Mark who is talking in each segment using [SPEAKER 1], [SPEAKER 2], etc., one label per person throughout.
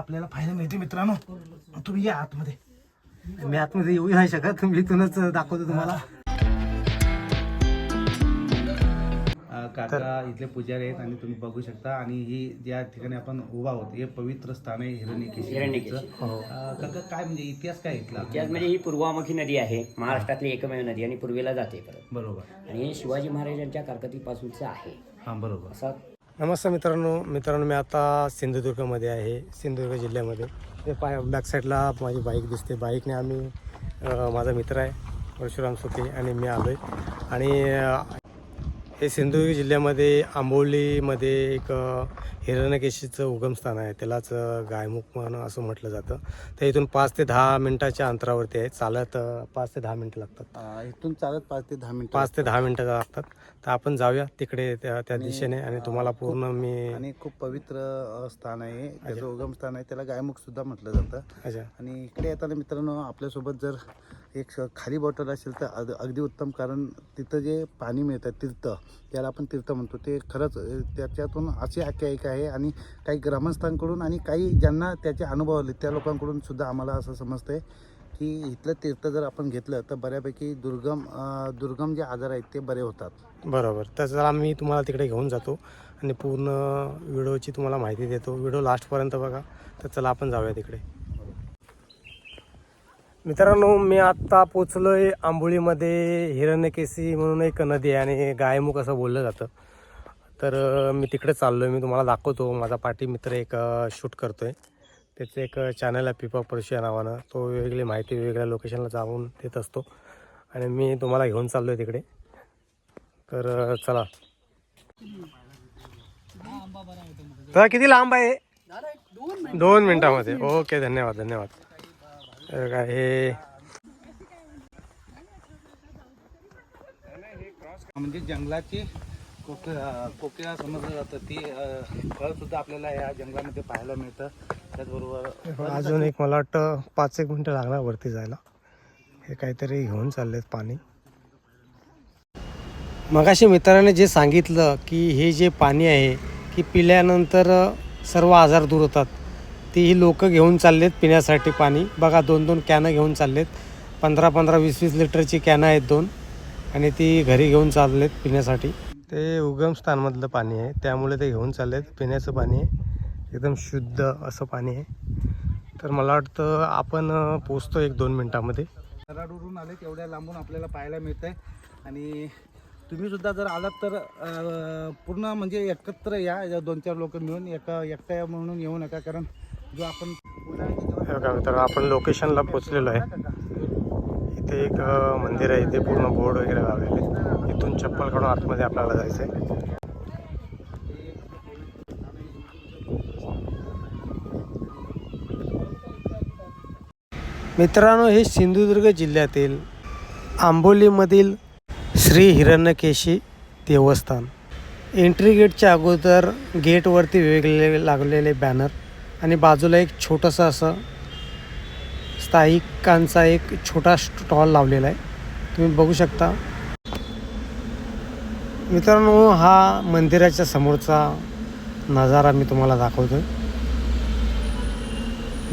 [SPEAKER 1] आपल्याला पाहायला मिळते मित्रांनो. तुम्ही या आतमध्ये.
[SPEAKER 2] मी आतमध्ये येऊ नाही शकत. मी इथूनच दाखवतो तुम्हाला.
[SPEAKER 3] काका इथले पुजारी आहेत आणि तुम्ही बघू शकता. आणि ही ज्या ठिकाणी आपण उभा आहोत हे पवित्र स्थान आहे हिरण्यकेशी. अ, काका काय म्हणजे इतिहास काय इथला?
[SPEAKER 4] इतिहास म्हणजे ही पूर्वामुखी नदी आहे. महाराष्ट्रातली एकमेव नदी आणि पूर्वेला जाते परत.
[SPEAKER 3] बरोबर.
[SPEAKER 4] आणि हे शिवाजी महाराजांच्या कारकतीपासूनचं आहे.
[SPEAKER 3] हा बरोबर.
[SPEAKER 4] असा
[SPEAKER 2] नमस्कार मित्रांनो. मित्रांनो मी आता सिंधुदुर्गमध्ये आहे सिंधुदुर्ग जिल्ह्यामध्ये. ते पाय बॅक साईडला माझी बाईक दिसते. बाईकने आम्ही माझा मित्र आहे परशुराम सुके आणि मी आलो आहे आणि हे सिंधुदुर्ग जिल्ह्यामध्ये आंबोलीमध्ये एक हिरण्यकेशीचं उगमस्थान आहे. त्यालाच गायमुख म्हणून असं म्हटलं जातं. तर इथून पाच ते दहा मिनटाच्या अंतरावरती आहे. चालत पाच ते दहा मिनटं लागतात.
[SPEAKER 3] इथून चालत पाच ते दहा मिनिट
[SPEAKER 2] पाच ते दहा मिनटं लागतात. तर आपण जाऊया तिकडे त्या त्या दिशेने आणि तुम्हाला पूर्ण मी
[SPEAKER 3] आणि खूप पवित्र स्थान आहे. त्याचं उगम स्थान आहे. त्याला गायमुख सुद्धा म्हटलं जातं.
[SPEAKER 2] अच्छा.
[SPEAKER 3] आणि इकडे येताना मित्रांनो आपल्यासोबत जर एक श- खाली बॉटल असेल तर अग- अगदी उत्तम कारण तिथं जे पाणी मिळतं तीर्थ ज्याला आपण तीर्थ म्हणतो. ते खरंच त्याच्यातून अशी आख्यायिका आहे आणि काही ग्रामस्थांकडून आणि काही ज्यांना त्याचे अनुभव आले त्या लोकांकडून सुद्धा आम्हाला असं समजतंय की इथलं तीर्थ जर आपण घेतलं तर बऱ्यापैकी दुर्गम दुर्गम जे आजार आहेत ते बरे होतात.
[SPEAKER 2] बरोबर. तर आम्ही तुम्हाला तिकडे घेऊन जातो आणि पूर्ण व्हिडिओची तुम्हाला माहिती देतो. व्हिडिओ लास्टपर्यंत बघा. तर चला आपण जाऊया तिकडे. मित्रांनो मी आत्ता पोचलो आहे आंबोलीमध्ये हिरण्यकेशी म्हणून एक नदी आहे आणि गायमुख असं बोललं जातं. तर मी तिकडे चाललो आहे मी तुम्हाला दाखवतो. माझा पाठी मित्र एक शूट करतो आहे त्याचं एक चॅनल आहे पिपा परशी या नावानं. तो वेगवेगळी माहिती वेगवेगळ्या लोकेशनला जाऊन देत असतो. आणि मी तुम्हाला घेऊन चाललो आहे तिकडे. तर चला. तर किती लांब आहे? दोन मिनिटामध्ये. ओके धन्यवाद धन्यवाद. हे.
[SPEAKER 3] म्हणजे जंगलाची कोक कोकिळा समजलं जातं. ती फळ सुद्धा आपल्याला या जंगलामध्ये पाहायला मिळतं. त्याचबरोबर
[SPEAKER 2] अजून एक मला वाटतं पाच एक मिनटं लागणार वरती जायला. हे काहीतरी घेऊन चाललेत पाणी. मगाशी मित्राने जे सांगितलं की हे जे पाणी आहे की पिल्यानंतर सर्व आजार दूर होतात. तीही लोकं लोक घेऊन चाललेत पिण्यासाठी पाणी. बघा दोन दोन कॅनं घेऊन चाललेत. पंधरा पंधरा वीस वीस लिटरची कॅनं आहेत दोन. आणि ती घरी घेऊन चाललेत पिण्यासाठी. ते उगमस्थानमधलं पाणी आहे. त्यामुळे ते घेऊन चाललेत. पिण्याचं पाणी आहे. एकदम शुद्ध असं पाणी आहे. तर मला वाटतं आपण पोचतो एक दोन मिनटामध्ये.
[SPEAKER 3] कराडवरून आले तेवढ्या लांबून आपल्याला पाहायला मिळतं आहे आणि तुम्हीसुद्धा जर आलात तर पूर्ण म्हणजे एकत्र या. या दोन चार लोक मिळून एका एकट्या म्हणून येऊ नका. कारण जो आपण
[SPEAKER 2] तर आपण लोकेशनला पोचलेलो आहे. इथे एक मंदिर आहे इथे पूर्ण बोर्ड वगैरे लावलेले. इथून चप्पल काढून आतमध्ये आपल्याला जायचं आहे मित्रांनो हे सिंधुदुर्ग जिल्ह्यातील आंबोलीमधील श्री हिरण्यकेशी देवस्थान. एंट्री गेटच्या अगोदर गेटवरती वेगवेगळे लागलेले बॅनर आणि बाजूला एक छोटंसं असं स्थायिकांचा एक छोटा स्टॉल लावलेला आहे. तुम्ही बघू शकता. मित्रांनो हा मंदिराच्या समोरचा नजारा मी तुम्हाला दाखवतो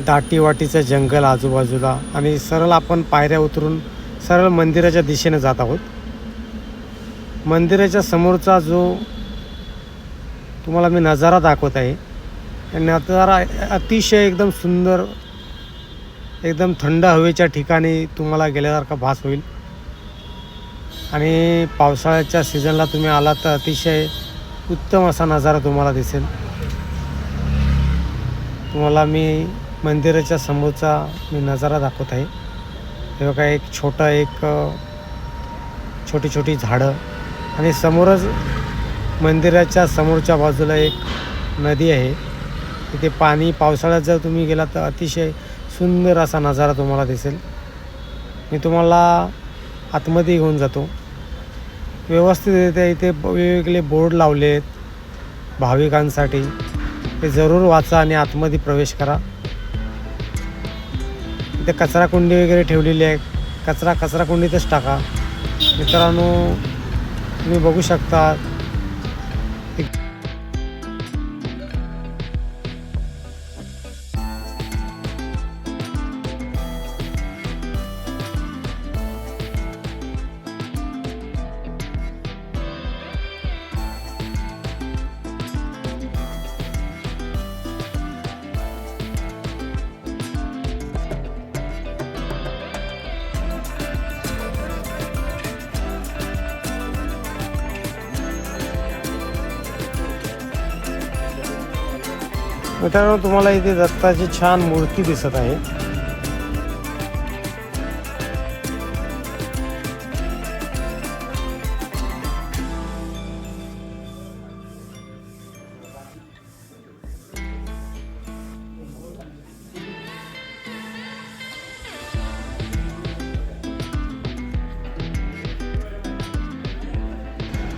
[SPEAKER 2] दाटीवाटीचं जंगल आजूबाजूला आणि सरळ आपण पायऱ्या उतरून सरळ मंदिराच्या दिशेने जात आहोत. मंदिराच्या समोरचा जो तुम्हाला मी नजारा दाखवत आहे नजारा अतिशय एकदम सुंदर एकदम थंड हवेच्या ठिकाणी तुम्हाला गेल्यासारखा भास होईल. आणि पावसाळ्याच्या सीझनला तुम्ही आलात तर अतिशय उत्तम असा नजारा तुम्हाला दिसेल. तुम्हाला मी मंदिराच्या समोरचा मी नजारा दाखवत आहे. हे बघा एक छोटा एक छोटी छोटी झाडं आणि समोरच मंदिराच्या समोरच्या बाजूला एक नदी आहे. तिथे पाणी पावसाळ्यात जर तुम्ही गेला तर अतिशय सुंदर असा नजारा तुम्हाला दिसेल. मी तुम्हाला आतमध्ये घेऊन जातो. व्यवस्थितरित्या इथे वेगवेगळे बोर्ड लावले आहेत भाविकांसाठी. ते जरूर वाचा आणि आतमध्ये प्रवेश करा. इथे कचरा कुंडी वगैरे ठेवलेली आहे. कचरा कचरा कुंडीतच टाका. मित्रांनो तुम्ही बघू शकता मित्रांनो तुम्हाला इथे दत्ताची छान मूर्ती दिसत आहे.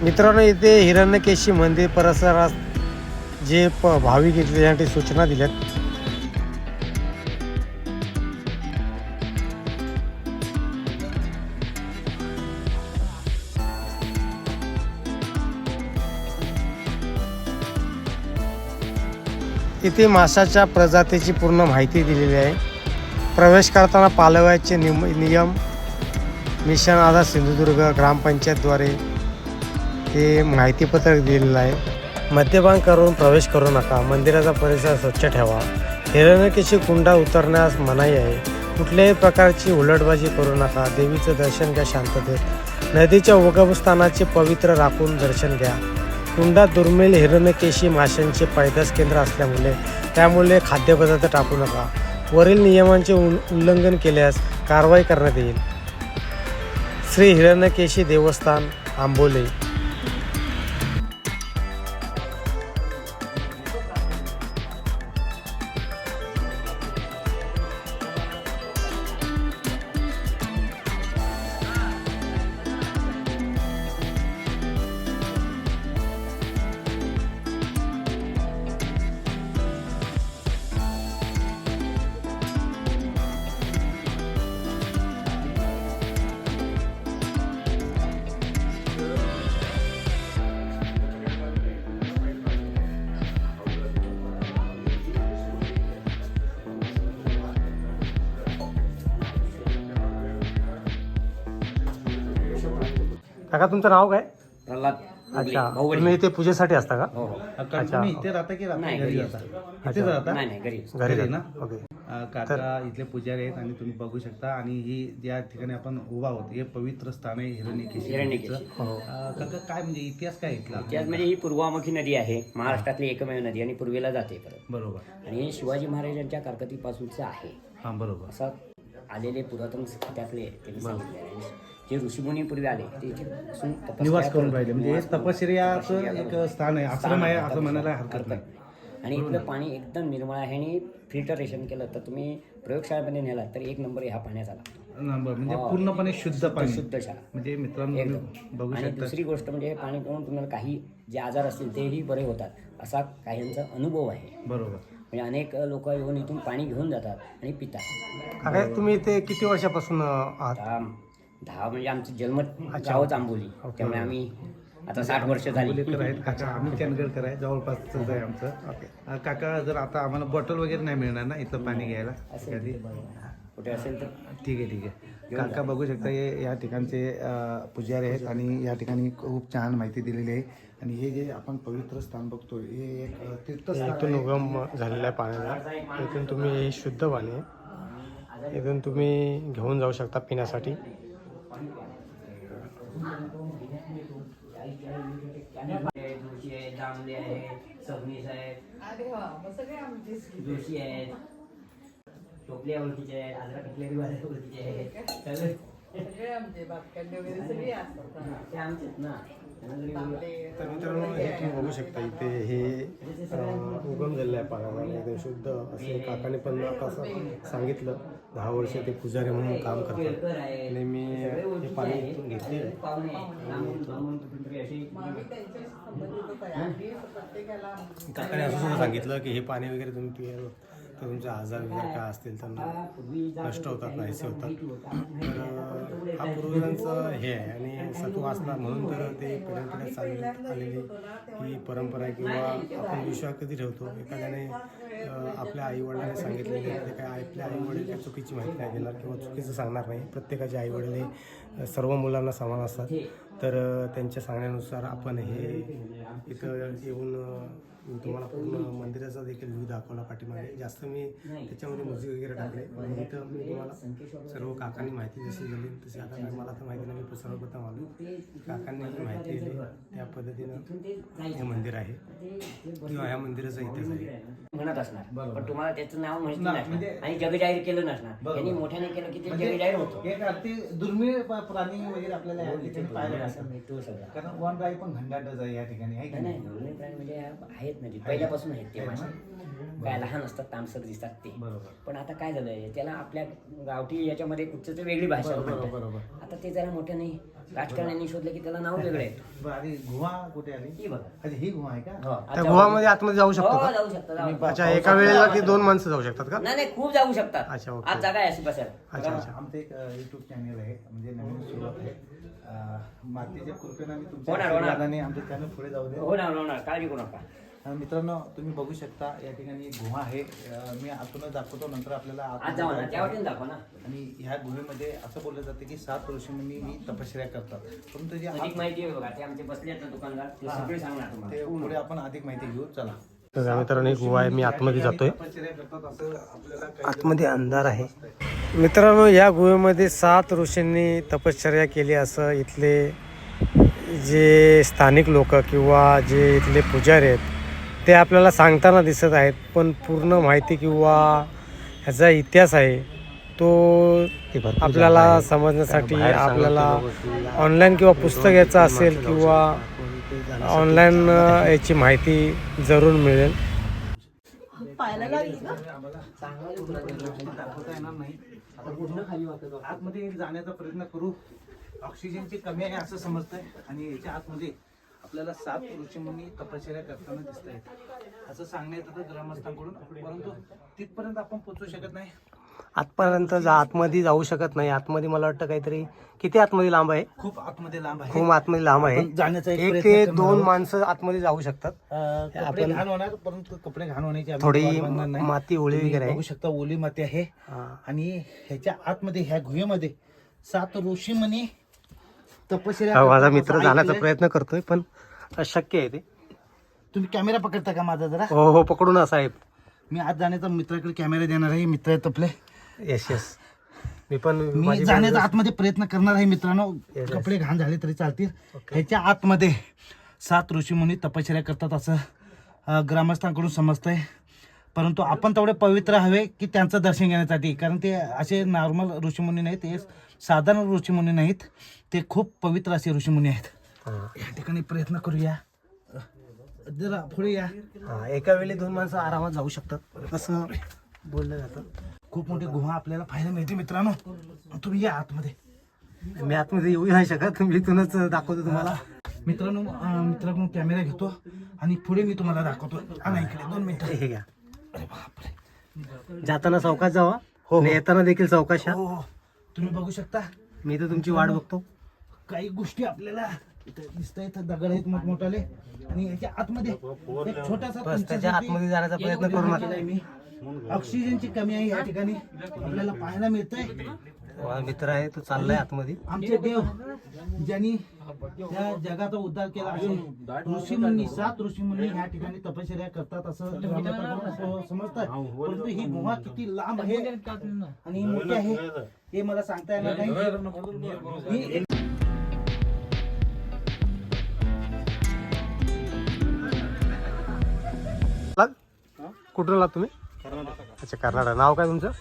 [SPEAKER 2] मित्रांनो इथे हिरण्यकेशी मंदिर परिसरात जे प भाविक आहेत त्यासाठी सूचना दिल्यात. इथे माशाच्या प्रजातीची पूर्ण माहिती दिलेली आहे. प्रवेश करताना पालवायचे निम नियम मिशन आधार सिंधुदुर्ग ग्रामपंचायतद्वारे हे माहितीपत्रक दिलेलं आहे. मद्यपान करून प्रवेश करू नका. मंदिराचा परिसर स्वच्छ ठेवा. हिरण्यकेशी कुंडा उतरण्यास मनाई आहे. कुठल्याही प्रकारची उलटबाजी करू नका. देवीचं दर्शन घ्या शांततेत. नदीच्या उगमस्थानाचे पवित्र राखून दर्शन घ्या. कुंडा दुर्मिळ हिरण्यकेशी माशांचे पैदास केंद्र असल्यामुळे त्यामुळे खाद्यपदार्थ टाकू नका. वरील नियमांचे उल्लंघन केल्यास कारवाई करण्यात येईल. श्री हिरण्यकेशी देवस्थान आंबोले. तुमचं नाव काय?
[SPEAKER 4] प्रल्हाद
[SPEAKER 2] अच्छा. तुम्ही इथे पूजेसाठी असता का?
[SPEAKER 4] हो हो.
[SPEAKER 3] कारण तुम्ही इथे राहता की राहता
[SPEAKER 4] नाही
[SPEAKER 3] घरी
[SPEAKER 4] घरी
[SPEAKER 3] राहता
[SPEAKER 4] असतो.
[SPEAKER 3] इथेच राहता?
[SPEAKER 4] नाही नाही घरी.
[SPEAKER 2] घरी
[SPEAKER 3] घरी
[SPEAKER 2] जाता. ओके.
[SPEAKER 3] अं, काका इथले पुजारी आहेत आणि तुम्ही बघू शकता. आणि ही ज्या ठिकाणी आपण उभा आहोत हे पवित्र स्थान आहे हिरण्यकेशी.
[SPEAKER 4] हिरण्यकेशी.
[SPEAKER 3] नदीचं.
[SPEAKER 2] हो.
[SPEAKER 3] अं, काका काय म्हणजे इतिहास काय इथला?
[SPEAKER 4] इतिहास म्हणजे ही पूर्वामुखी नदी आहे. महाराष्ट्रातली एकमेव नदी आणि पूर्वेला जाते परत.
[SPEAKER 3] बरोबर.
[SPEAKER 4] आणि हे शिवाजी महाराजांच्या कारकतीपासूनचं आहे.
[SPEAKER 3] हा बरोबर.
[SPEAKER 4] असं आलेले पुरातन त्यातले त्यांनी सांगितले आहे. जे ऋषीमुनी पूर्वी आले ते इथे बसून तपश्चर्या
[SPEAKER 3] निवास करून
[SPEAKER 4] करत-
[SPEAKER 3] राहिले. म्हणजे हे
[SPEAKER 4] निवास करून-
[SPEAKER 3] तपश्चर्याचं
[SPEAKER 4] तपश्चर्या
[SPEAKER 3] एक स्थान आहे. आश्रम आहे असं म्हणायला हरकत नाही.
[SPEAKER 4] आणि इथलं पाणी एकदम निर्मळ आहे आणि फिल्टरेशन केलं तर तुम्ही प्रयोगशाळेमध्ये नेलात तर एक नंबर ह्या पाण्याचा लागतो
[SPEAKER 3] नंबर. म्हणजे
[SPEAKER 4] हो.
[SPEAKER 3] पूर्णपणे शुद्ध पाणी.
[SPEAKER 4] शुद्ध शाळा.
[SPEAKER 3] म्हणजे मित्रांनो
[SPEAKER 4] एकदम.
[SPEAKER 3] तुम्ही बघू
[SPEAKER 4] आणि
[SPEAKER 3] शकता.
[SPEAKER 4] दुसरी गोष्ट म्हणजे हे पाणी पिऊन तुम्हाला काही जे आजार असतील तेही बरे होतात. असा काहींचा अनुभव आहे.
[SPEAKER 3] बरोबर.
[SPEAKER 4] म्हणजे अनेक लोक येऊन इथून पाणी घेऊन जातात आणि पितात.
[SPEAKER 2] काका तुम्ही इथे किती वर्षापासून आहात?
[SPEAKER 4] आता दहा म्हणजे आमचं जन्म गावच आंबोली. त्यामुळे आम्ही आता साठ वर्ष झाली.
[SPEAKER 3] आहेत काका. आम्ही चंदगडकर आहे. जवळपासच आहे आमचं. काका जर आता आम्हाला बॉटल वगैरे नाही मिळणार ना इथलं पाणी घ्यायला? कधी
[SPEAKER 4] कुठे असेल तर.
[SPEAKER 3] ठीक आहे ठीक आहे. काका बघू शकता हे या ठिकाणचे पुजारी आहेत आणि या ठिकाणी खूप छान माहिती दिलेली आहे. आणि हे जे आपण पवित्र स्थान बघतोय हे एक तीर्थस्थान
[SPEAKER 2] इथून. उगम झालेला आहे पाण्याचा इथून तुम्ही हे शुद्ध पाणी इथून तुम्ही घेऊन जाऊ शकता पिण्यासाठी.
[SPEAKER 4] जोशी आहे जांभळे आहे सबनीस आहे जोशी आहेत. टोपल्या ओळखीचे आहेत आजरा पिकलेली वाले ओळखीचे आहेत. सगळे ते आमचेच ना त्यांना जरी बोललं-
[SPEAKER 2] तर मित्रांनो हे तुम्ही बघू शकता इथे हे उगम झालेलं आहे पाण्याचा एकदम शुद्ध असे काकाने पण असं सांगितलं दहा वर्ष ते पुजारी म्हणून काम करतात. आणि मी हे पाणी इथून घेतले काकाने असं सुद्धा सांगितलं की हे पाणी वगैरे तुम्ही तर तुमचे आजार वगैरे काय असतील तर नष्ट होतात नाहीसे होतात. तर हा पूर्वजांचं हे आहे आणि सत्व वाचला म्हणून तर ते पिढ्यानपिढ्या चालली आलेली ही परंपरा आहे किंवा आपण विश्वास कधी ठेवतो? एखाद्याने अं, आपल्या आईवडिलांनी सांगितलेले ते काय आपल्या आईवडील काय चुकीची माहिती नाही देणार किंवा चुकीचं सांगणार नाही. प्रत्येकाचे आईवडील हे सर्व मुलांना समान असतात. तर त्यांच्या सांगण्यानुसार आपण हे इथं येऊन तुम्हाला पूर्ण मंदिराचा देखील व्ह्यू दाखवला पाठीमागे. जास्त मी त्याच्यामध्ये म्युझिक वगैरे टाकले. पण इथं मी तुम्हाला सर्व काकांनी माहिती जशी दिली तशी आता मला तर माहिती नाही. मी सर्वप्रथम आलो काकांनी माहिती दिली त्या पद्धतीनं हे मंदिर आहे. किंवा या मंदिराचा इतिहास आहे.
[SPEAKER 4] म्हणत असणार. पण तुम्हाला त्याचं नाव माहिती नसणार. आणि जगजाहीर केलं नसणार. त्यांनी मोठ्याने केलं की ते जगजाहीर होतं.
[SPEAKER 3] एक अगदी दुर्मिळ प्राणी वगैरे आपल्याला या ठिकाणी पाहायला मिळतात.
[SPEAKER 4] तो सगळा.
[SPEAKER 3] कारण वन राई पण घंटाटच आहे या ठिकाणी आहे की
[SPEAKER 4] नाही
[SPEAKER 3] नाही?
[SPEAKER 4] नाही दुर्मिळ प्राणी म्हणजे आहेत ना ते पहिल्यापासून आहेत ते मासे काय लहान असतात तामसर दिसतात ते.
[SPEAKER 3] बरोबर.
[SPEAKER 4] पण आता काय झालंय त्याला आपल्या गावठी याच्यामध्ये कुठचं वेगळी भाषा
[SPEAKER 3] बरोबर
[SPEAKER 4] म्हणतात.
[SPEAKER 3] बरोबर.
[SPEAKER 4] आता ते जरा मोठ्याने राजकारण्यांनी शोधलं की त्याला नाव वेगळं आहे.
[SPEAKER 3] आणि गुहा कुठे आली?
[SPEAKER 4] ही बघा.
[SPEAKER 3] ही गुहा आहे का?
[SPEAKER 2] त्या गुहामध्ये आतमध्ये जाऊ शकतो
[SPEAKER 4] हो
[SPEAKER 2] का?
[SPEAKER 4] जाऊ शकता जाऊ शकता.
[SPEAKER 2] अच्छा एका वेळेला की दोन माणसं जाऊ शकतात का?
[SPEAKER 4] नाही नाही खूप जाऊ शकतात.
[SPEAKER 2] अच्छा.
[SPEAKER 4] आज जागा आहे अशी बसायला.
[SPEAKER 2] अच्छा अच्छा.
[SPEAKER 3] आमचं एक युट्यूब चॅनल आहे म्हणजे नवीन सुरुवात आहे. मातेच्या कृपेनं आम्ही तुमच्या
[SPEAKER 4] होणार, होणार.
[SPEAKER 3] आमचं चॅनल पुढे जाऊ दे.
[SPEAKER 4] हो ना हो ना काळजी करू नका.
[SPEAKER 3] मित्रांनो तुम्ही बघू शकता या ठिकाणी गुहा आहे. अं, मी आतूनच दाखवतो नंतर आपल्याला
[SPEAKER 4] आज
[SPEAKER 3] आतमध्ये
[SPEAKER 4] जाऊ ना
[SPEAKER 3] जायचं
[SPEAKER 4] त्या
[SPEAKER 3] आहे.
[SPEAKER 4] वाटेने दाखवा ना.
[SPEAKER 3] आणि ह्या गुहेमध्ये असं बोललं जातं की सात ऋषीमुनी ही तपश्चर्या करतात. परंतु जे
[SPEAKER 4] अधिक
[SPEAKER 3] आत-
[SPEAKER 4] माहिती आहे बघा ते आमचे बसले आहेत ना दुकानदार ते सगळे सांगणार
[SPEAKER 3] ते
[SPEAKER 4] तुम्हाला
[SPEAKER 3] पुढे आपण अधिक माहिती घेऊ. चला.
[SPEAKER 2] तर मित्रांनो एक गुहा आहे मी आतमध्ये जातोय.
[SPEAKER 3] तपश्चर्या करतात असं आपल्याला काही
[SPEAKER 2] आतमध्ये अंधार आहे. मित्रांनो या गुहेमध्ये सात ऋषींनी तपश्चर्या केली. असं इथले जे स्थानिक लोक किंवा जे इथले पुजारी आहेत ते आपल्याला सांगताना दिसत आहेत पण पूर्ण माहिती किंवा ह्याचा इतिहास आहे तो आपल्याला समजण्यासाठी आपल्याला ऑनलाईन किंवा पुस्तक याचं असेल किंवा ऑनलाईन याची माहिती जरूर मिळेल.
[SPEAKER 3] दाखवता येणार नाही आता पूर्ण आतमध्ये जाण्याचा प्रयत्न करू. ऑक्सिजनची कमी आहे असं समजतंय आणि याच्या आतमध्ये आपल्याला सात ऋषीमुनी तपश्चर्या करताना दिसत आहेत असं सांगण्यात येतं ग्रामस्थांकडून परंतु तिथपर्यंत आपण पोहोचू शकत नाही
[SPEAKER 2] आतपर्यंत जा आतमध्ये जाऊ शकत नाही आतमध्ये मला वाटतं काहीतरी किती आतमध्ये लांब आहे
[SPEAKER 3] खूप आतमध्ये लांब आहे
[SPEAKER 2] खूप आतमध्ये लांब आहे
[SPEAKER 3] जाण्याचा एक
[SPEAKER 2] ते दोन. माणसं आतमध्ये जाऊ शकतात
[SPEAKER 3] कपडे
[SPEAKER 2] आपण-
[SPEAKER 3] घाण होणार परंतु कपडे घाण होण्याची आम्ही
[SPEAKER 2] थोडी
[SPEAKER 3] नाही.
[SPEAKER 2] माती
[SPEAKER 3] तुम्ही
[SPEAKER 2] वगैरे आहे.
[SPEAKER 3] बघू शकता ओली माती आहे
[SPEAKER 2] हा.
[SPEAKER 3] आणि ह्याच्या आतमध्ये ह्या गुहेमध्ये सात ऋषीमुनी
[SPEAKER 2] हा, माझा मित्र जाण्याचा. प्रयत्न करतोय पण अशक्य आहे ते.
[SPEAKER 3] तुम्ही कॅमेरा पकडता का माझा जरा?
[SPEAKER 2] हो हो पकडून ना साहेब.
[SPEAKER 3] मी आज जाण्याचा मित्राकडे कॅमेरा देणार आहे मित्र आहेत आपले
[SPEAKER 2] येस येस मी पण
[SPEAKER 3] मी
[SPEAKER 2] माझी
[SPEAKER 3] जाण्याचा आतमध्ये प्रयत्न करणार आहे मित्रांनो.
[SPEAKER 2] Yes.
[SPEAKER 3] कपडे घाण झाले तरी चालतील. ह्याच्या आतमध्ये सात ऋषीमुनी तपश्चर्या करतात असं अं, ग्रामस्थांकडून समजतंय. परंतु आपण तेवढे पवित्र हवे की त्यांचं दर्शन घेण्यासाठी कारण ते असे नॉर्मल ऋषीमुनी नाहीत ते साधारण ऋषीमुनी नाहीत ते खूप पवित्र असे ऋषीमुनी आहेत.
[SPEAKER 2] हा.
[SPEAKER 3] या ठिकाणी प्रयत्न करूया. जरा पुढे या.
[SPEAKER 2] हा, एका वेळी दोन माणसं आरामात जाऊ शकतात. असं बोललं जातं.
[SPEAKER 3] खूप मोठी गुहा आपल्याला पाहायला मिळते मित्रांनो. तुम्ही या आतमध्ये.
[SPEAKER 2] मी आतमध्ये येऊ नाही शकत मी इथूनच दाखवतो तुम्हाला.
[SPEAKER 3] मित्रांनो अं, मित्राकडून कॅमेरा घेतो आणि पुढे मी तुम्हाला दाखवतो. आणा इकडे दोन मिनिटं.
[SPEAKER 2] हे घ्या.
[SPEAKER 3] अरे बापरे.
[SPEAKER 2] जाताना चौकात जावा.
[SPEAKER 3] हो, हो.
[SPEAKER 2] येताना देखील चौकात या.
[SPEAKER 3] हो हो. तुम्ही बघू शकता.
[SPEAKER 2] मी तर तुमची वाट बघतो.
[SPEAKER 3] काही गोष्टी आपल्याला इथं दिसत इथं दगड आहेत मोठमोठाले. आणि याच्या आतमध्ये एक छोटासा
[SPEAKER 2] बस त्याच्या
[SPEAKER 3] तुमच्यासाठी
[SPEAKER 2] आतमध्ये जाण्याचा प्रयत्न करू नका.
[SPEAKER 3] केलाय मी. ऑक्सिजनची कमी आहे या ठिकाणी. आपल्याला पाहायला मिळतंय.
[SPEAKER 2] माझा मित्र आहे तो चाललाय आतमध्ये.
[SPEAKER 3] आमचे देव ज्यांनी या जगाचा उद्धार केला असे ऋषीमुनी सात ऋषीमुनी या ठिकाणी तपश्चर्या करतात असं ग्रामस्थांकडून समजतात परंतु ही गुहा किती लांब आहे आणि मोठी आहे? हे मला सांगता येणार नाही?
[SPEAKER 2] कुठून आलात तुम्ही? अच्छा कर्नाटक. नाव काय तुमचं?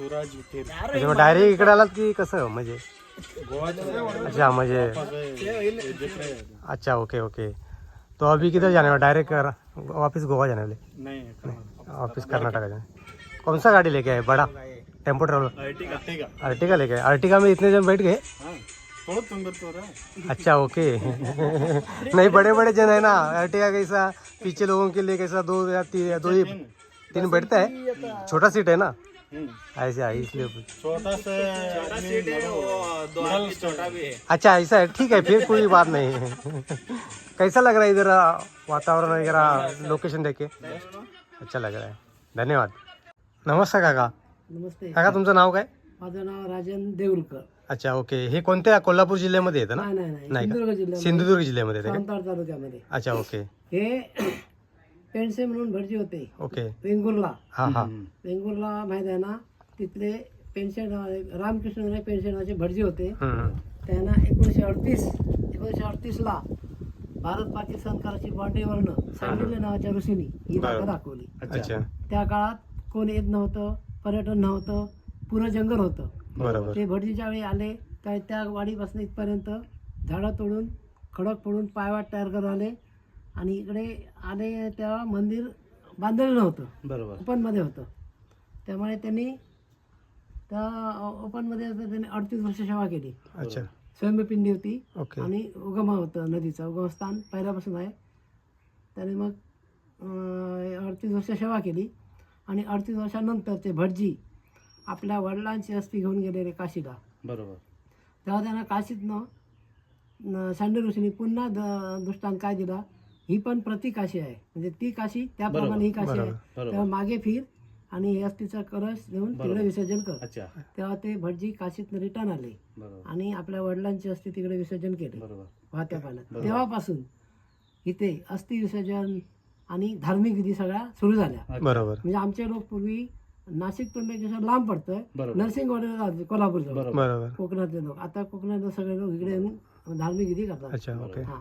[SPEAKER 2] म्हणजे मग डायरेक्ट इकडे आलात की कसं? म्हणजे? अच्छा म्हणजे अच्छा ओके ओके. तो अभी किधर जाने वाला डायरेक्ट वापस गोवा जाने वाले नहीं वापस कर्नाटक जाने कौन सा गाड़ी लेके आए बड़ा. Tempo traveller. अर्टिगा लेके अर्टिका में इतने जन बैठ गए? अच्छा ओके। नहीं बड़े बड़े जन है ना। अर्टिका कैसा पीछे लोगों के लिए कैसा दो या तीन या दो ही तीन। बैठता है? छोटा सीट है ना? ऐसे है इसलिए अच्छा ऐसा है ठीक है फिर कोई बात नहीं। है कैसा लग रहा है इधर वातावरण वगैरह लोकेशन देख के? अच्छा लग रहा है। धन्यवाद। नमस्कार काका।
[SPEAKER 5] नमस्ते.
[SPEAKER 2] काका तुमचं नाव काय?
[SPEAKER 5] माझं नाव राजन देऊरकर.
[SPEAKER 2] अच्छा ओके. हे कोणत्या कोल्हापूर जिल्ह्यामध्ये येतं ना?
[SPEAKER 5] नाही नाही नाही.
[SPEAKER 2] नाही का?
[SPEAKER 5] सिंधुदुर्ग जिल्ह्यामध्ये.
[SPEAKER 2] सिंधुदुर्ग जिल्ह्यामध्ये येतं का?
[SPEAKER 5] सावंतवाड तालुक्यामध्ये.
[SPEAKER 2] अच्छा ओके.
[SPEAKER 5] हे पेंडसे म्हणून भटजी होते.
[SPEAKER 2] ओके.
[SPEAKER 5] वेंगुर्ला.
[SPEAKER 2] हा हा.
[SPEAKER 5] वेंगुर्ला माहीत आहे ना? तिथले पेन्शन रामकृष्ण नाईक पेन्शन नावाचे भटजी होते.
[SPEAKER 2] हम्म.
[SPEAKER 5] त्यांना एकोणीसशे अडतीस एकोणीसशे अडतीसला भारत पाकिस्तान कराची बाँड्रीवरनं सांगली नावाच्या ऋषीनी ही
[SPEAKER 2] बरोबर.
[SPEAKER 5] दाखवली.
[SPEAKER 2] अच्छा.
[SPEAKER 5] त्या काळात कोण येत नव्हतं? पर्यटन नव्हतं पुरं जंगल होतं.
[SPEAKER 2] बरोबर.
[SPEAKER 5] ते भटजीच्या वेळी आले काय त्या वाडीपासून इथपर्यंत झाडं तोडून खडक फोडून पायवाट तयार करून आले. आणि इकडे आले तेव्हा मंदिर बांधलेलं नव्हतं.
[SPEAKER 3] बरोबर.
[SPEAKER 5] ओपनमध्ये होतं. त्यामुळे त्यांनी त्या ओपनमध्ये त्यांनी अडतीस वर्ष सेवा केली.
[SPEAKER 2] अच्छा.
[SPEAKER 5] स्वयंपिंडी होती. आणि उगम होतं नदीचं उगमस्थान पहिल्यापासून आहे. त्याने मग अडतीस वर्ष सेवा केली. आणि अडतीस वर्षानंतर ते भटजी आपल्या वडिलांची अस्थी घेऊन गेलेले काशीला.
[SPEAKER 3] बरोबर.
[SPEAKER 5] तेव्हा त्यांना काशीतनं न- सांडे ऋषीने पुन्हा द दृष्टांत काय दिला? ही पण प्रति काशी आहे. म्हणजे ती काशी त्याप्रमाणे ही काशी आहे. तेव्हा मागे फिर आणि हे अस्थीचा कलश घेऊन तिकडे विसर्जन कर.
[SPEAKER 3] अच्छा.
[SPEAKER 5] तेव्हा ते भटजी काशीत रिटर्न आले.
[SPEAKER 3] बरोबर.
[SPEAKER 5] आणि आपल्या वडिलांची अस्थी तिकडे विसर्जन केले.
[SPEAKER 3] बरोबर.
[SPEAKER 5] वाहत्या पाण्यात तेव्हापासून इथे अस्थि विसर्जन आणि धार्मिक विधी सगळ्या सुरू झाल्या.
[SPEAKER 2] बरोबर.
[SPEAKER 5] म्हणजे आमचे लोक पूर्वी नाशिक त्र्यंबकेश्वर लांब पडतंय
[SPEAKER 3] बरोबर.
[SPEAKER 5] नरसिंहवाडीला राहते कोल्हापूर जवळ
[SPEAKER 3] बरोबर.
[SPEAKER 2] बरोबर.
[SPEAKER 5] कोकणातले लोक. आता कोकणातले सगळे लोक इकडे येऊन धार्मिक विधी करतात.
[SPEAKER 2] अच्छा ओके.
[SPEAKER 5] हा.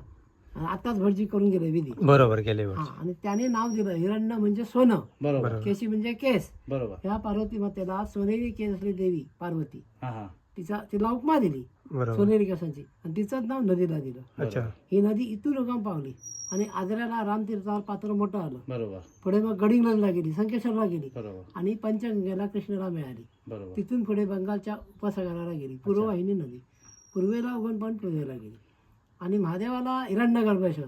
[SPEAKER 5] आणि आताच भटजी करून गेले विधी.
[SPEAKER 2] बरोबर गेले
[SPEAKER 5] हा आणि त्याने नाव दिलं हिरण्य म्हणजे सोनं.
[SPEAKER 3] बरोबर.
[SPEAKER 5] केशी म्हणजे केस.
[SPEAKER 3] बरोबर.
[SPEAKER 5] ह्या पार्वती मातेला सोनेरी केस असली देवी पार्वती.
[SPEAKER 3] हा हा.
[SPEAKER 5] तिचा तिला उपमा दिली. सोनेरी केसांची आणि तिचंच नाव नदीला दिलं
[SPEAKER 2] अच्छा.
[SPEAKER 5] ही नदी इथून उगम पावली. आणि आजऱ्याला रामतीर्थावर पात्र मोठं आलं.
[SPEAKER 3] बरोबर.
[SPEAKER 5] पुढे मग गडिंग्लजला गेली संकेश्वरला गेली.
[SPEAKER 3] बरोबर.
[SPEAKER 5] आणि पंचगंगेला कृष्णाला मिळाली.
[SPEAKER 3] बरोबर.
[SPEAKER 5] तिथून पुढे बंगालच्या उपसागराला गेली. पूर्ववाहिनी नदी. पूर्वेला उगम पण पूर्वेला गेली. आणि महादेवाला हिरण्यगर्भेश्वर.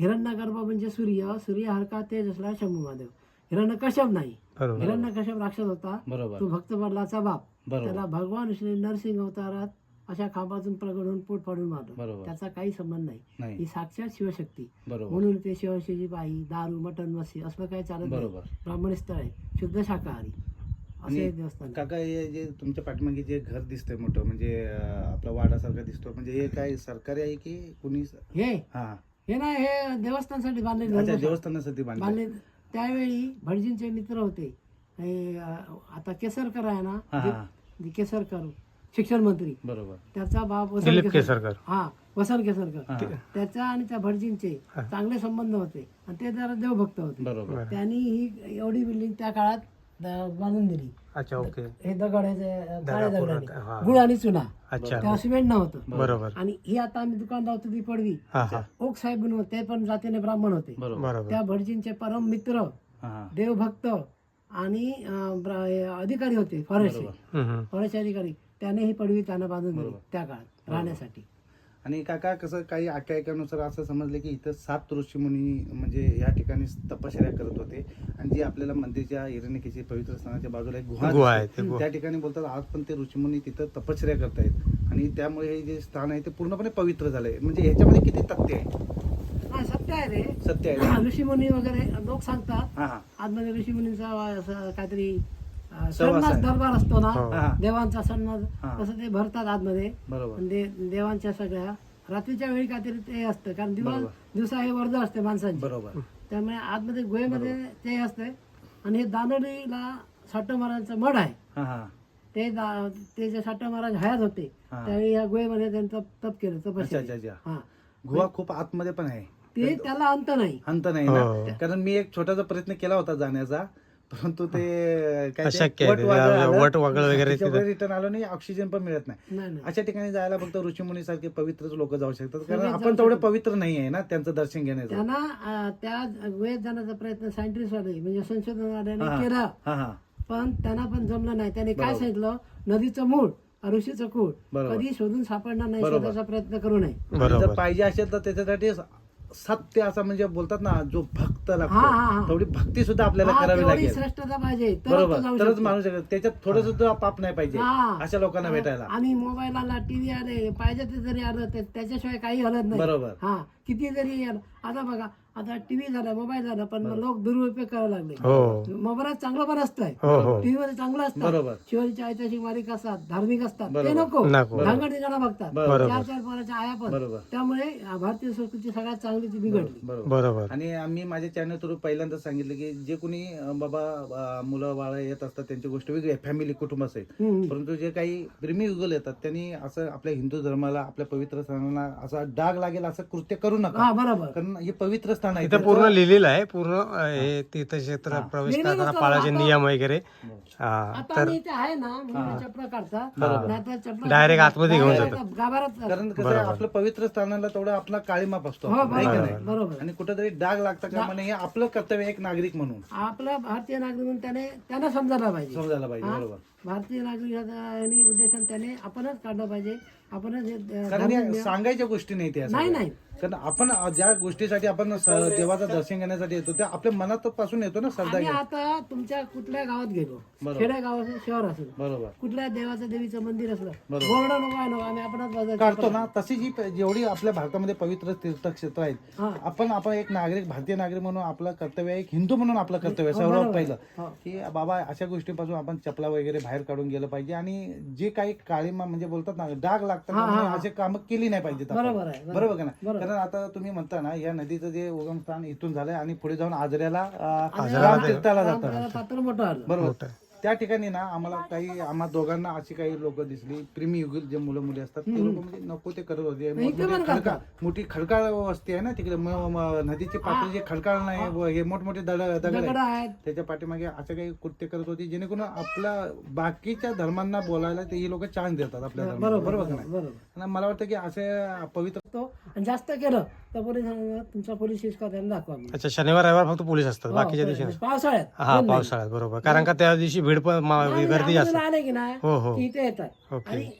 [SPEAKER 5] हिरण्यगर्भ म्हणजे सूर्य सूर्य हरका तेज असला शंभू महादेव. हिरण्य कश्यप नाही. हिरण्य कश्यप राक्षस होता.
[SPEAKER 3] बरोबर.
[SPEAKER 5] तो भक्त बदलाचा बाप. त्याला भगवान विष्णू नरसिंह अवतारात अशा खांबातून प्रगट होऊन पोट फाडून मारलं. त्याचा काही संबंध नाही. ही साक्षात शिवशक्ती. म्हणून ते शिवशीची बाई दारू मटण मस्सी असलं काही चालत ब्राह्मण स्थळ आहे. शुद्ध शाकाहारी. असे देवस्थान.
[SPEAKER 3] काका हे जे तुमच्या पाठीमागे जे घर दिसतंय मोठं म्हणजे आपला वाडासारखा दिसतो म्हणजे हे काय सरकारी आहे की कुणी
[SPEAKER 5] हे?
[SPEAKER 3] हा.
[SPEAKER 5] हे ना हे देवस्थानासाठी बांधले.
[SPEAKER 3] देवस्थानासाठी बांधले.
[SPEAKER 5] त्यावेळी भटजींचे मित्र होते. हे, आता केसरकर आहे ना? केसरकर. शिक्षण मंत्री.
[SPEAKER 3] बरोबर.
[SPEAKER 5] त्याचा बाप वसंत
[SPEAKER 2] दिलीप
[SPEAKER 5] केसरकर. हा वसंत केसरकर. त्याचा आणि त्या भटजींचे चांगले संबंध होते. आणि ते जरा देवभक्त होते.
[SPEAKER 3] बरोबर.
[SPEAKER 5] त्यांनी ही एवढी बिल्डिंग त्या काळात द- बांधून दिली.
[SPEAKER 2] अच्छा ओके.
[SPEAKER 5] हे दगड दगडाने.
[SPEAKER 2] हा.
[SPEAKER 5] गुळ आणि चुना.
[SPEAKER 2] अच्छा.
[SPEAKER 5] तेव्हा सिमेंट नव्हतं.
[SPEAKER 2] बरोबर.
[SPEAKER 5] आणि ही आता आम्ही दुकान लावतो ती पडवी.
[SPEAKER 2] हा हा.
[SPEAKER 5] ओक साहेब होते, ते पण जातीने ब्राह्मण होते. त्या भटजींचे परम मित्र देवभक्त आणि अधिकारी होते
[SPEAKER 2] हम्म.
[SPEAKER 5] फॉरेस्ट अधिकारी. त्याने ही पडवी त्यांना बांधून दिली त्या काळात राहण्यासाठी.
[SPEAKER 3] आणि काका कसं काही आख्यायिकानुसार असं समजलं की इथं सात ऋषीमुनी म्हणजे या ठिकाणी तपश्चर्या करत होते आणि जी आपल्याला मंदिरच्या हिरण्यकेची पवित्र स्थानाच्या बाजूला एक गुहा
[SPEAKER 2] गुहा आहे,
[SPEAKER 3] दिसते.
[SPEAKER 2] ते गुहा.
[SPEAKER 3] त्या ठिकाणी बोलतात आज पण ते ऋषीमुनी तिथं तपश्चर्या करतायत. आणि त्यामुळे हे जे स्थान आहे ते पूर्णपणे पवित्र झालंय. म्हणजे ह्याच्यामध्ये किती तथ्य आहे?
[SPEAKER 5] हा सत्य आहे रे.
[SPEAKER 3] सत्य आहे?
[SPEAKER 5] ऋषीमुनी वगैरे लोक सांगतात
[SPEAKER 3] हा हा.
[SPEAKER 5] आतमध्ये ऋषीमुनींचा असं काहीतरी
[SPEAKER 3] आहे.
[SPEAKER 5] दरबार असतो ना?
[SPEAKER 2] हो.
[SPEAKER 5] देवांचा
[SPEAKER 3] हा.
[SPEAKER 5] तसं ते भरतात आतमध्ये. दे देवांच्या सगळ्या रात्रीच्या वेळी काहीतरी ते असतं. कारण दिवस. दिवसा हे वर्ध असते माणसांची.
[SPEAKER 3] बरोबर.
[SPEAKER 5] त्यामुळे आतमध्ये गुहेमध्ये ते असते. आणि हे दानोलीला साठो महाराजांचं मठ आहे. ते दा- ते जे साठो महाराज हयात होते
[SPEAKER 3] हा.
[SPEAKER 5] त्यावेळी या गुहेमध्ये त्यांनी तप केलं
[SPEAKER 3] अच्छा
[SPEAKER 5] हा.
[SPEAKER 3] गुहा खूप आतमध्ये पण आहे.
[SPEAKER 5] ते त्याला अंत नाही.
[SPEAKER 3] अंत नाही
[SPEAKER 2] हो.
[SPEAKER 3] ना कारण मी एक छोटासा प्रयत्न केला होता जाण्याचा. परंतु ते काय
[SPEAKER 2] अशक्य आहे ते. वट वागळ वगैरे
[SPEAKER 3] रिटर्न आलो नाही ऑक्सिजन पण मिळत नाही
[SPEAKER 5] नाही नाही
[SPEAKER 3] अशा ठिकाणी जायला फक्त ऋषीमुनी सारखे पवित्रच लोक जाऊ शकतात कारण आपण तेवढे
[SPEAKER 5] शकतात.
[SPEAKER 3] पवित्र नाही आहे ना त्यांचं दर्शन घेण्याचं
[SPEAKER 5] त्यांना अं, त्या गुहेत जाण्याचा प्रयत्न सायंटिस्ट वाले म्हणजे
[SPEAKER 3] हा.
[SPEAKER 5] केला
[SPEAKER 3] हा हा
[SPEAKER 5] पण त्यांना पण जमलं नाही त्याने काय
[SPEAKER 3] बरोबर.
[SPEAKER 5] सांगितलं नदीचं मूळ ऋषीचं कूळ
[SPEAKER 3] बरोबर.
[SPEAKER 5] कधी शोधून सापडणार नाही
[SPEAKER 3] बरोबर.
[SPEAKER 5] शोधायचा प्रयत्न करू नये
[SPEAKER 3] आणि जर पाहिजे असेल तर त्याच्यासाठी सत्य असं म्हणजे बोलतात ना जो भक्त
[SPEAKER 5] हा, हा,
[SPEAKER 3] लागतो. तेवढी भक्ती सुद्धा आपल्याला
[SPEAKER 5] हा,
[SPEAKER 3] करावी
[SPEAKER 5] तेवढी
[SPEAKER 3] लागेल.
[SPEAKER 5] श्रेष्ठता पाहिजे तरच तो जाऊ
[SPEAKER 3] बरोबर. तरच
[SPEAKER 5] शकतो.
[SPEAKER 3] माणूस शकत. त्याच्यात थोडं सुद्धा पाप नाही पाहिजे
[SPEAKER 5] हा.
[SPEAKER 3] अशा लोकांना भेटायला.
[SPEAKER 5] आणि मोबाईल आला टीव्ही आले पाहिजे ते जरी आलं त्याच्याशिवाय काही हलत नाही.
[SPEAKER 3] बरोबर.
[SPEAKER 5] हा किती जरी आलं. आता बघा आता टीव्ही झाला मोबाईल झाला पण लोक दुरुपयोग करायला लागले.
[SPEAKER 2] हो.
[SPEAKER 5] मोबाईलात चांगलं पण असतंय.
[SPEAKER 2] हो हो.
[SPEAKER 5] टीव्ही मध्ये चांगलं असतं.
[SPEAKER 3] बरोबर.
[SPEAKER 5] शिवाजीच्या ऐतिहासिक मालिका असतात धार्मिक असतात. ते नको. धांगड ठिकाणा बघतात. चार चार पोराच्या आया पण.
[SPEAKER 3] बरोबर.
[SPEAKER 5] त्यामुळे भारतीय संस्कृती सगळ्यात चांगली ती बिघडली.
[SPEAKER 3] बरोबर.
[SPEAKER 2] बरोबर.
[SPEAKER 3] आणि आम्ही माझ्या चॅनल थ्रू पहिल्यांदा सांगितलं की जे कोणी बाबा मुलं बाळ येत असतात त्यांची गोष्ट वेगळी आहे. फॅमिली कुटुंब असेल.
[SPEAKER 5] हम्म.
[SPEAKER 3] परंतु जे काही प्रेमी युगल येतात त्यांनी असं आपल्या हिंदू धर्माला आपल्या पवित्र स्थानाला असा डाग लागेल असं कृत्य करू नका.
[SPEAKER 5] हा बरोबर.
[SPEAKER 3] कारण हे पवित्र स्थान आहे
[SPEAKER 2] इथं पूर्ण लिहिलेलं आहे पूर्ण हे तीर्थक्षेत्र प्रवेश करताना
[SPEAKER 5] आता-
[SPEAKER 2] नियम वगैरे. हा तर
[SPEAKER 5] इथे आहे ना म्हणून चपला काढता नाहीतर चपला
[SPEAKER 2] Direct आतमध्ये घेऊन जातात.
[SPEAKER 5] गाभारात
[SPEAKER 3] कारण कसं आहे, आपलं पवित्र स्थानाला तेवढा आपला काळीमाप असतो
[SPEAKER 5] हो
[SPEAKER 3] आहे का नाही?
[SPEAKER 5] बरोबर.
[SPEAKER 3] आणि कुठेतरी डाग लागता का म्हणे हे आपलं कर्तव्य आहे एक नागरिक म्हणून.
[SPEAKER 5] आपला भारतीय नागरिक म्हणून त्याने त्यांना समजायला पाहिजे.
[SPEAKER 3] समजायला पाहिजे
[SPEAKER 5] हा?
[SPEAKER 3] बरोबर.
[SPEAKER 5] भारतीय नागरिकाचा आणि उद्देशाने त्याने आपणच काढलं पाहिजे आपणच हे,
[SPEAKER 3] सांगायच्या गोष्टी नाही त्या
[SPEAKER 5] नाही. नाही
[SPEAKER 3] कारण आपण ज्या गोष्टीसाठी आपण देवाचं दर्शन घेण्यासाठी येतो त्या आपल्या मनात पासून येतो ना श्रद्धा.
[SPEAKER 5] आता तुमच्या कुठल्या गावात गेलो. खेड्या गाव असेल शहर असेल
[SPEAKER 3] बरोबर
[SPEAKER 5] कुठल्या देवाचं देवीचं मंदिर असलं. बोर्ड नको आहे नको आम्ही बजायचं.
[SPEAKER 3] काढतो ना तशी जी जेवढी आपल्या भारतामध्ये पवित्र तीर्थक्षेत्र आहेत
[SPEAKER 5] हा.
[SPEAKER 3] आपण आपण एक नागरिक भारतीय नागरिक म्हणून आपलं कर्तव्य आहे एक हिंदू म्हणून आपलं कर्तव्य आहे सर्वात. पहिलं
[SPEAKER 5] हो.
[SPEAKER 3] की बाबा अशा गोष्टीपासून आपण चपला वगैरे बाहेर काढून गेलं पाहिजे आणि जे काही काळीमा म्हणजे बोलतात ना डाग लागतात ना, असे कामं केली नाही पाहिजेत.
[SPEAKER 5] बरोबर आहे, बरोबर.
[SPEAKER 3] बरोबर का ना. कारण आता तुम्ही म्हणता ना या नदीचं जे उगमस्थान इथून झालंय आणि पुढे जाऊन आजऱ्याला रामतीर्थाला जातात बरोबर त्या ठिकाणी ना आम्हाला काही आम्हा दोघांना अशी काही लोक दिसली. प्रेमी युगल जे मुलं मुली असतात ते लोक म्हणजे नको ते करत होते. मोठमोठे खडकाळ
[SPEAKER 5] करतात.
[SPEAKER 3] मोठी खडकाळ वस्ती आहे ना तिकडे. म- म- नदीची पातळी जे खडकाळ नाही व हे मोठमोठे दड दगड
[SPEAKER 5] दगड
[SPEAKER 3] आहेत.
[SPEAKER 5] आहेत
[SPEAKER 3] त्याच्या पाठीमागे असं काही कृत्य करत होती जेणेकरून आपल्या बाकीच्या धर्मांना बोलायला ते ही लोक चान्स देतात आपल्या धर्माला.
[SPEAKER 5] बरोबर
[SPEAKER 3] बरोबर. का नाही
[SPEAKER 5] बरोबर
[SPEAKER 3] आणि मला वाटतं की असे पवित्र
[SPEAKER 5] तो आणि जास्त केलं तुमचा पोलीस शिस्का त्यांना दाखवा.
[SPEAKER 2] अच्छा शनिवार रविवार फक्त पोलीस असतात बाकीच्या दिवशी
[SPEAKER 5] हो, पावसाळ्यात
[SPEAKER 2] हा पावसाळ्यात बरोबर. कारण का त्या दिवशी भीड पण मा-
[SPEAKER 5] आणि
[SPEAKER 2] गर्दी जास्त.
[SPEAKER 5] आले की नाही
[SPEAKER 2] हो हो.
[SPEAKER 5] की इथे येतात.
[SPEAKER 2] ओके.
[SPEAKER 5] आणि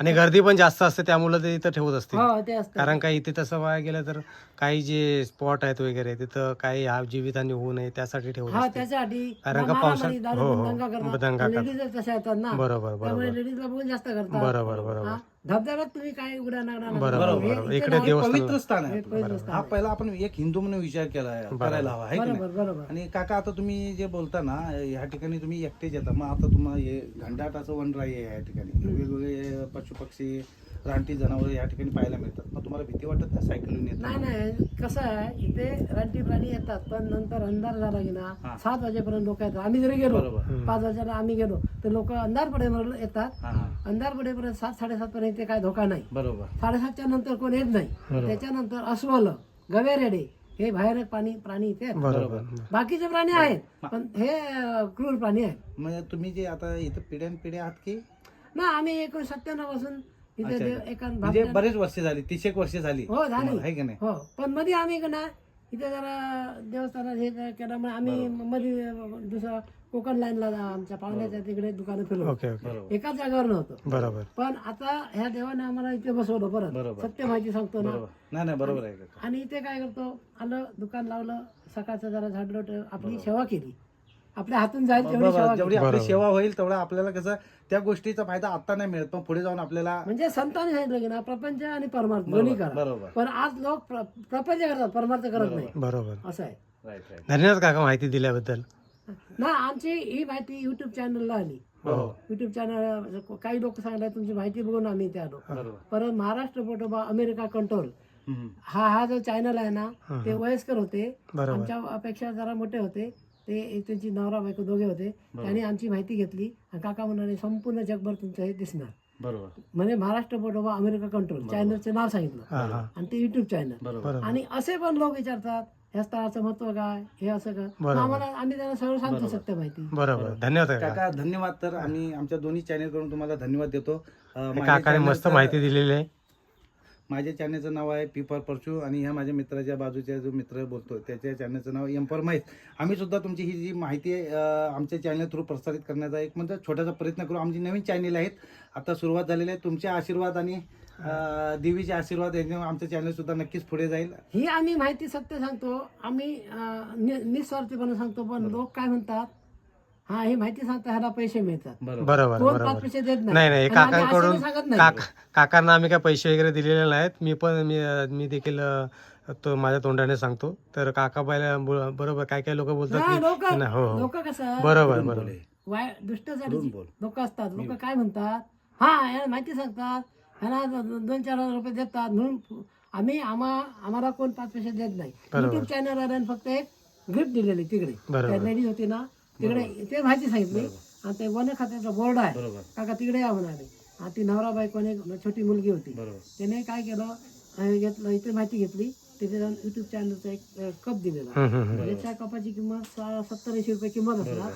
[SPEAKER 2] आणि गर्दी पण जास्त असते त्यामुळे ते इथं ठेवत असतील.
[SPEAKER 5] हो ते असतात
[SPEAKER 2] कारण का इथे तसं वाया गेलं तर काही जे स्पॉट आहेत वगैरे तिथं काही हा जीवितहानी होऊ नये त्यासाठी ठेवत
[SPEAKER 5] हा
[SPEAKER 2] असतील.
[SPEAKER 5] त्याच्यासाठी
[SPEAKER 2] कारण का
[SPEAKER 5] मारामारी,
[SPEAKER 2] पावसाळ्यात-
[SPEAKER 5] दारू
[SPEAKER 2] हो, हो.
[SPEAKER 5] दंगा करतात.
[SPEAKER 2] दंगा करतात.
[SPEAKER 5] लेडीज तशा येतात ना.
[SPEAKER 2] बरोबर
[SPEAKER 5] त्यामुळे
[SPEAKER 2] बरोबर
[SPEAKER 5] लेडीजला बघून जास्त करतात.
[SPEAKER 2] बरोबर बरोबर.
[SPEAKER 5] हा? धबधब्यात तुम्ही काय.
[SPEAKER 2] इकडे
[SPEAKER 3] पवित्र स्थान आहे. हा पहिला आपण एक हिंदू म्हणून विचार केला करायला हवा आहे की नाही? आणि काका आता तुम्ही जे बोलता ना ह्या ठिकाणी तुम्ही एकटेच येता. मग आता तुम्हाला हे घंटाटाचं वनराई आहे या ठिकाणी. वेगवेगळे पशु पक्षी रानटी जनावर या ठिकाणी पाहायला मिळतात. मग तुम्हाला भीती वाटत नाही सायकलून येत
[SPEAKER 5] नाही नाही? कसं आहे इथे रानटी प्राणी येतात पण नंतर अंधार झाला की
[SPEAKER 3] हा.
[SPEAKER 5] ना सात वाजेपर्यंत लोक येतात. आम्ही जरी गेलो
[SPEAKER 3] बरोबर.
[SPEAKER 5] पाच वाजेला आम्ही गेलो तर लोक अंधार पडेपर्यंत येतात.
[SPEAKER 3] हा. हा
[SPEAKER 5] अंधार पडेपर्यंत सात साडेसात पर्यंत इथे काय धोका नाही.
[SPEAKER 3] बरोबर.
[SPEAKER 5] साडेसातच्या नंतर कोण येत नाही. त्याच्यानंतर अस्वल गवेरेडे हे बाहेर पाणी प्राणी इथे.
[SPEAKER 2] बरोबर.
[SPEAKER 5] बाकीचे प्राणी आहेत पण हे अं, क्रूर प्राणी आहेत.
[SPEAKER 3] म्हणजे तुम्ही जे आता इथं पिढ्यान पिढ्या आहात की?
[SPEAKER 5] ना आम्ही एकोणीस सत्त्याण्णवपासून इथे
[SPEAKER 3] अच्छा,
[SPEAKER 5] देव-
[SPEAKER 3] अच्छा.
[SPEAKER 5] एका
[SPEAKER 3] म्हणजे बरेच वर्ष झाली तीस एक वर्ष झाली
[SPEAKER 5] हो झाली.
[SPEAKER 3] आहे की नाही?
[SPEAKER 5] हो पण मध्ये आम्ही का ना इथे जरा देवस्थानात हे जरा केल्यामुळे आम्ही मध्ये दुसरा कोकण लाईनला आमच्या पाहुण्याच्या तिकडे दुकानं फिरलो
[SPEAKER 2] ओके ओके.
[SPEAKER 3] बरोबर.
[SPEAKER 5] एकाच जागेवर नव्हतं.
[SPEAKER 2] बरोबर.
[SPEAKER 5] पण आता ह्या देवाने आम्हाला इथे बसवलं परत.
[SPEAKER 3] बरोबर.
[SPEAKER 5] सत्य माहिती सांगतो ना.
[SPEAKER 3] बरोबर. नाही नाही बरोबर आहे. काका.
[SPEAKER 5] आणि इथे काय करतो आलं दुकान लावलं सकाळचं जरा झाडलोट आपली सेवा केली. आपल्या हातून जाईल तेवढी सेवा
[SPEAKER 3] जेवढी आपली
[SPEAKER 2] बरोबर.
[SPEAKER 3] सेवा होईल तेवढा आपल्याला कसं त्या गोष्टीचा फायदा आता नाही मिळत पण पुढे जाऊन आपल्याला
[SPEAKER 5] म्हणजे संतांनी सांगितलं की ना प्रपंच आणि परमार्थ दोन्ही
[SPEAKER 3] बरोबर
[SPEAKER 5] करा.
[SPEAKER 3] बरोबर.
[SPEAKER 5] पण आज लोक प्र- प्रपंच करतात परमार्थ करत नाही.
[SPEAKER 2] बरोबर.
[SPEAKER 5] असं आहे.
[SPEAKER 3] राईट राईट
[SPEAKER 2] धन्यवाद काका माहिती दिल्याबद्दल.
[SPEAKER 5] ना आमची ही माहिती युट्यूब चॅनलला आली.
[SPEAKER 3] हो.
[SPEAKER 5] युट्यूब चॅनल काही लोक सांगले तुमची माहिती बघून आम्ही इथे आलो
[SPEAKER 3] बरोबर.
[SPEAKER 5] परत महाराष्ट्र पोटोबा अमेरिका कंट्रोल
[SPEAKER 3] हम्म.
[SPEAKER 5] हा हा जो चॅनल आहे ना ते वयस्कर होते.
[SPEAKER 2] बरोबर.
[SPEAKER 5] आमच्या अपेक्षा जरा मोठे होते. ते एक त्यांची नवरा बायको दोघे होते. त्यांनी आमची माहिती घेतली आणि काका म्हणाले संपूर्ण जगभर तुमचं हे दिसणार.
[SPEAKER 3] बरोबर.
[SPEAKER 5] म्हणजे महाराष्ट्र पोटोबा अमेरिका कंट्रोल चॅनलचं नाव सांगितलं.
[SPEAKER 2] हा हा.
[SPEAKER 5] आणि ते युट्यूब चॅनल
[SPEAKER 3] बरोबर.
[SPEAKER 2] बरोबर
[SPEAKER 5] आणि असे पण लोक विचारतात ह्या स्थळाचं महत्त्व काय? हे असं का?
[SPEAKER 2] बरोबर.
[SPEAKER 5] आम्हाला आम्ही त्यांना सरळ सांगतो सत्य माहिती.
[SPEAKER 2] बरोबर. धन्यवाद काका.
[SPEAKER 3] काका धन्यवाद तर. आम्ही आमच्या दोन्ही चॅनेल कडून तुम्हाला धन्यवाद देतो. अं, माझ्या
[SPEAKER 2] काकाने मस्त माहिती दिलेली आहे.
[SPEAKER 3] माझ्या चॅनलचं नाव आहे पी फॉर परशू आणि ह्या माझ्या मित्राच्या बाजूच्या जो मित्र बोलतो त्याच्या चॅनलचं नाव एम फॉर माहीत आम्ही सुद्धा तुमची ही जी माहिती आमच्या चॅनल थ्रू प्रसारित करण्याचा एक म्हणजे छोटासा प्रयत्न करू. आमची नवीन चॅनल आहेत. आता सुरुवात झालेली आहे. तुमचे आशीर्वाद आणि देवीचे आशीर्वाद याच्यामुळे आमचं चॅनल सुद्धा नक्कीच पुढे जाईल.
[SPEAKER 5] ही आम्ही माहिती सत्य सांगतो. आम्ही निस्वार्थीपणे सांगतो. पण लोक काय म्हणतात? हा ही माहिती सांगता ह्याला पैसे मिळतात.
[SPEAKER 3] बरोबर.
[SPEAKER 2] बरोबर
[SPEAKER 5] कोण पाच
[SPEAKER 2] बरोबर.
[SPEAKER 5] पैसे देत
[SPEAKER 2] नाही. नाही
[SPEAKER 5] आणि आम्ही
[SPEAKER 2] काकांकडून
[SPEAKER 5] आशेने सांगत नाही.
[SPEAKER 2] काका काकांना आम्ही काय पैसे वगैरे दिलेले नाहीत. मी पण मी मी देखील अ, तो माझ्या तोंडाने सांगतो. तर काका पाहिल्या बरोबर काय काय लोक बोलतात
[SPEAKER 5] लोक
[SPEAKER 2] की नाही, हो हो.
[SPEAKER 5] लोक कसं
[SPEAKER 2] बरोबर बरोबर.
[SPEAKER 5] वाय दुष्ट
[SPEAKER 3] बोल.
[SPEAKER 5] लोक असतात. लोक काय म्हणतात? हा याला माहिती सांगतात. ह्याला दो- दोन चार हजार रुपये देतात. म्हणून आम्ही आम्हा आम्हाला कोण पाच पैसे देत नाही. युट्यूब चॅनल वाल्यानं फक्त एक गिफ्ट दिलेली तिकडे.
[SPEAKER 2] बरोबर.
[SPEAKER 5] त्या लेडीज होती ना तिकडे ते माहिती सांगितली. आणि ते वन खात्याचा बोर्ड आहे.
[SPEAKER 3] बरोबर.
[SPEAKER 5] काका तिकडे या म्हणाले. आणि ती नवरा बायकोने एक छोटी मुलगी होती.
[SPEAKER 3] बरोबर.
[SPEAKER 5] त्याने काय केलं? घेतलं इथे माहिती घेतली. तिथे जाऊन युट्यूब चॅनलचा एक अं, कप दिलेला. म्हणजे त्या कपाची किंमत सत्तर ऐंशी रुपये किंमत असणार.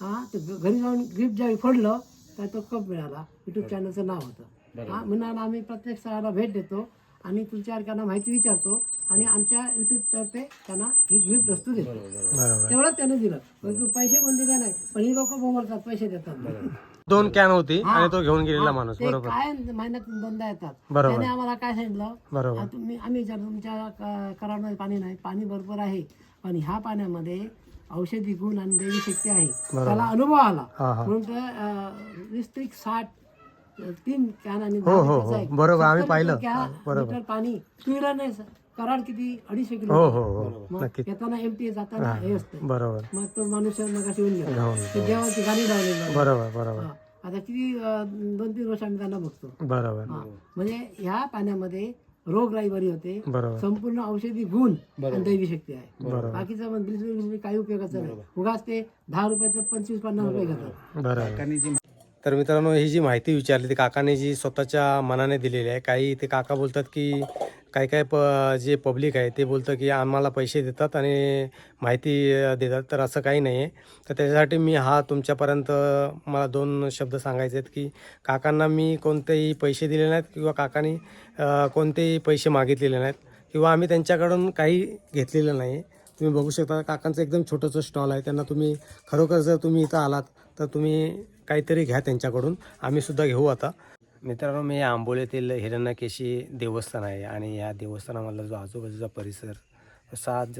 [SPEAKER 5] हा ते घ- घरी जाऊन गिफ्ट ज्यावेळी फोडलं तर तो कप मिळाला. युट्यूब चॅनलचं नाव होतं. हा म्हणाला आम्ही प्रत्येक स्थळाला भेट देतो आणि तुमच्या त्यांना माहिती विचारतो आणि आमच्या युट्यूब तर्फे त्यांना ही गिफ्ट वस्तू देतो
[SPEAKER 2] बरोबर
[SPEAKER 5] तेवढंच त्याने दिलं. पण पैसे पण दिले नाही. पण ही लोक बोंबलतात पैसे देतात.
[SPEAKER 2] दोन कॅन होती
[SPEAKER 5] हा.
[SPEAKER 2] आणि तो घेऊन गेलेला माणूस बरोबर.
[SPEAKER 5] काय महिन्यातून दोनदा येतात.
[SPEAKER 2] बरोबर.
[SPEAKER 5] त्याने आम्हाला काय सांगितलं?
[SPEAKER 2] बरोबर.
[SPEAKER 5] तुम्ही आम्ही विचारतो तुमच्या क- कराडमध्ये पाणी नाही. पाणी भरपूर आहे. पण ह्या पाण्यामध्ये औषधी गुण आणि दैवी शक्ती आहे. त्याला अनुभव आला.
[SPEAKER 2] हा हा.
[SPEAKER 5] म्हणून ते अं, वीस ते साठ तीन कॅन आणि
[SPEAKER 2] हो, हो, हो. बरोबर, आम्ही पाहिलं. बरोबर.
[SPEAKER 5] पाणी पिलं नाही सर. कराड किती? अडीचशे किलो.
[SPEAKER 2] हो हो
[SPEAKER 5] येताना एमटी जाताना हे असते.
[SPEAKER 2] बरोबर.
[SPEAKER 5] मग तो माणूस मग येऊन गेला. ते देवाची गाणी लावलेली.
[SPEAKER 2] बरोबर बरोबर.
[SPEAKER 5] आता किती दोन तीन वर्ष आम्ही त्यांना बघतो.
[SPEAKER 2] बरोबर.
[SPEAKER 5] म्हणजे ह्या पाण्यामध्ये रोगराई बरी होते.
[SPEAKER 2] बरोबर.
[SPEAKER 5] संपूर्ण औषधी गुण आणि दैवी शक्ती आहे. बाकीचं बिलकुल काही उपयोगाचं नाही. उगाच ते दहा रुपयाचं पंचवीस पन्नास रुपये घेतात.
[SPEAKER 2] तर मित्रांनो ही जी माहिती विचारली ती काकाने जी स्वतःच्या मनाने दिलेली आहे. काही ते काका बोलतात की काही काय प जे पब्लिक आहे ते बोलतं की आम्हाला पैसे देतात आणि माहिती देतात. तर असं काही नाही आहे तर त्याच्यासाठी मी हा तुमच्यापर्यंत मला दोन शब्द सांगायचे आहेत की काकांना मी कोणतेही पैसे दिले नाहीत किंवा काकांनी कोणतेही पैसे मागितलेले नाहीत किंवा आम्ही त्यांच्याकडून काही घेतलेलं नाही तुम्ही बघू शकता काकांचं एकदम छोटंसं स्टॉल आहे. त्यांना तुम्ही खरोखर जर तुम्ही इथं आलात तर तुम्ही काहीतरी घ्या त्यांच्याकडून. आम्ही सुद्धा घेऊ आता. मित्रांनो मी आंबोलीतील हिरण्यकेशी देवस्थान आहे आणि या देवस्थानामधला जो आजूबाजूचा परिसर सात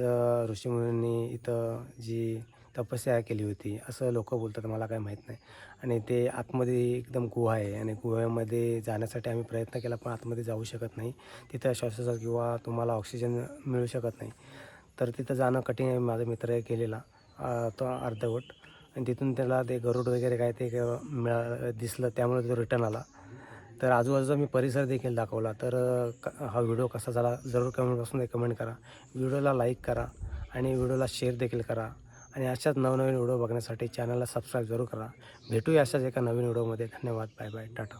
[SPEAKER 2] ऋषीमुनींनी इथं जी तपस्या केली होती असं लोक बोलतात मला काही माहीत नाही. आणि ते आतमध्ये एकदम गुहा आहे आणि गुहेमध्ये जाण्यासाठी आम्ही प्रयत्न केला पण आतमध्ये जाऊ शकत नाही. तिथं श्वासाचा किंवा तुम्हाला ऑक्सिजन मिळू शकत नाही. तर तिथं जाणं कठीण आहे. माझा मित्र गेलेला तो अर्धवट. आणि तिथून त्याला ते गरुड वगैरे काय ते मिळा दिसलं त्यामुळे तो रिटर्न आला. तर आजूबाजूचा मी परिसर देखील दाखवला. तर हा व्हिडिओ कसा झाला जरूर कमेंटपासून एक कमेंट करा. व्हिडिओला लाईक करा आणि व्हिडिओला शेअर देखील करा. आणि अशाच नवनवीन व्हिडिओ बघण्यासाठी चॅनलला सबस्क्राईब जरूर करा. भेटूया अशाच एका नवीन व्हिडिओमध्ये धन्यवाद. Bye bye Tata